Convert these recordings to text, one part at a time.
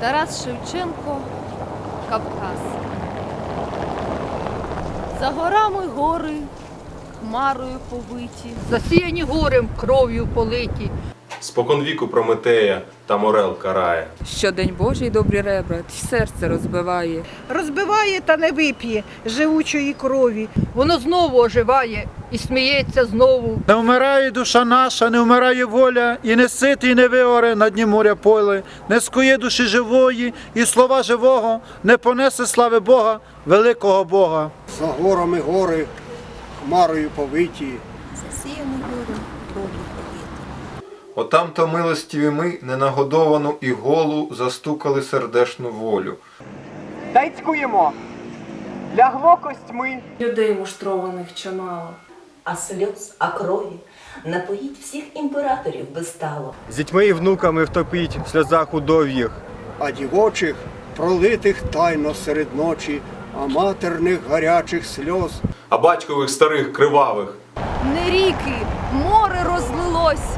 Тарас Шевченко Кавказ. За горами гори, хмарою повиті. засіяні горем, кров'ю политі. Спокон віку Прометея та Морел карає. Щодень Божий добрі ребра, серце розбиває. розбиває та не вип'є живучої крові. Воно знову оживає і сміється знову. Не вмирає душа наша, не вмирає воля, і не ситий, не виоре на дні моря поле, не скує душі живої, і слова живого, не понесе слави Бога, великого Бога. За горами гори, хмарою повиті, Отам то милостіві ми ненагодовану і голу застукали сердешну волю. Та й цькуємо. Лягло костьми. Людей муштрованих чимало. а сльоз, а крові напоїть всіх імператорів би стало. З дітьми і внуками втопіть в сльозах удов'їх. а дівочих пролитих тайно серед ночі, а матерних гарячих сльоз. А батькових старих кривавих Не ріки, море розлилось.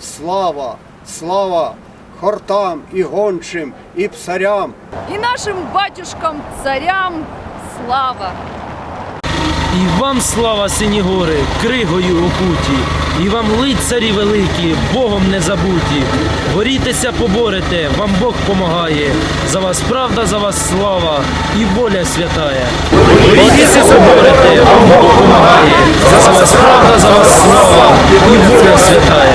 Слава, слава хортам і гончим, і псарям, І нашим батюшкам, царям слава. І вам слава сині гори, кригою окуті, і вам лицарі великі, Богом не забуті. Борітеся, поборете, вам Бог помагає. За вас правда, за вас слава і воля святая. Борітеся, поборете, вам Бог помагає. За вас правда, за вас слава і воля святая.